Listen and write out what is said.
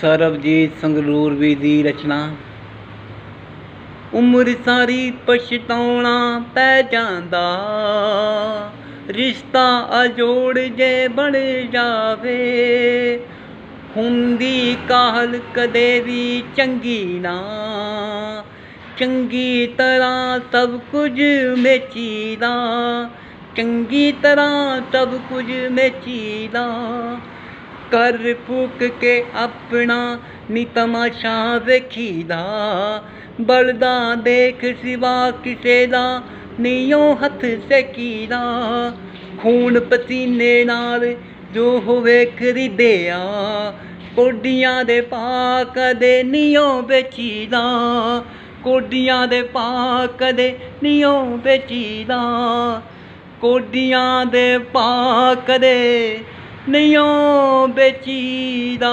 ਸਰਬਜੀਤ ਸੰਗਰੂਰਵੀ ਦੀ ਰਚਨਾ। ਉਮਰ ਸਾਰੀ ਪਛਤਾਉਣਾ ਪੈ ਜਾਂਦਾ। ਰਿਸ਼ਤਾ ਅਜੋੜ ਜੇ ਬਣ ਜਾਵੇ। ਹੁੰਦੀ ਕਾਹਲ ਕਦੇ ਵੀ ਚੰਗੀ ਨਾ। ਚੰਗੀ ਤਰ੍ਹਾਂ ਸਭ ਕੁਝ ਮੇਚੀਦਾ। ਚੰਗੀ ਤਰ੍ਹਾਂ ਸਭ ਕੁਝ ਮੇਚੀਦਾ। ਕਰ ਫੂਕ ਕੇ ਆਪਣਾ ਨੀ ਤਮਾਸ਼ਾ ਵੇਖੀਦਾ। ਬਲਦਾ ਦੇਖ ਸਿਵਾ ਕਿਸੇ ਦਾ ਨੀਓ ਹੱਥ ਸੇਕੀਦਾ। ਖੂਨ ਪਸੀਨੇ ਨਾਲ ਜੋ ਹੋਵੇ ਖਰੀਦਿਆ, ਕੋਡੀਆਂ ਦੇ ਪਾ ਕਦੇ ਨੀਓ ਵੇਚੀਦਾ। ਕੋਡੀਆਂ ਦੇ ਪਾ ਕਦੇ ਨੀਓ ਵੇਚੀਦਾ। ਕੋਡੀਆਂ ਦੇ ਪਾ ਕਦੇ ਨੀਓ ਵੇਚੀਦਾ।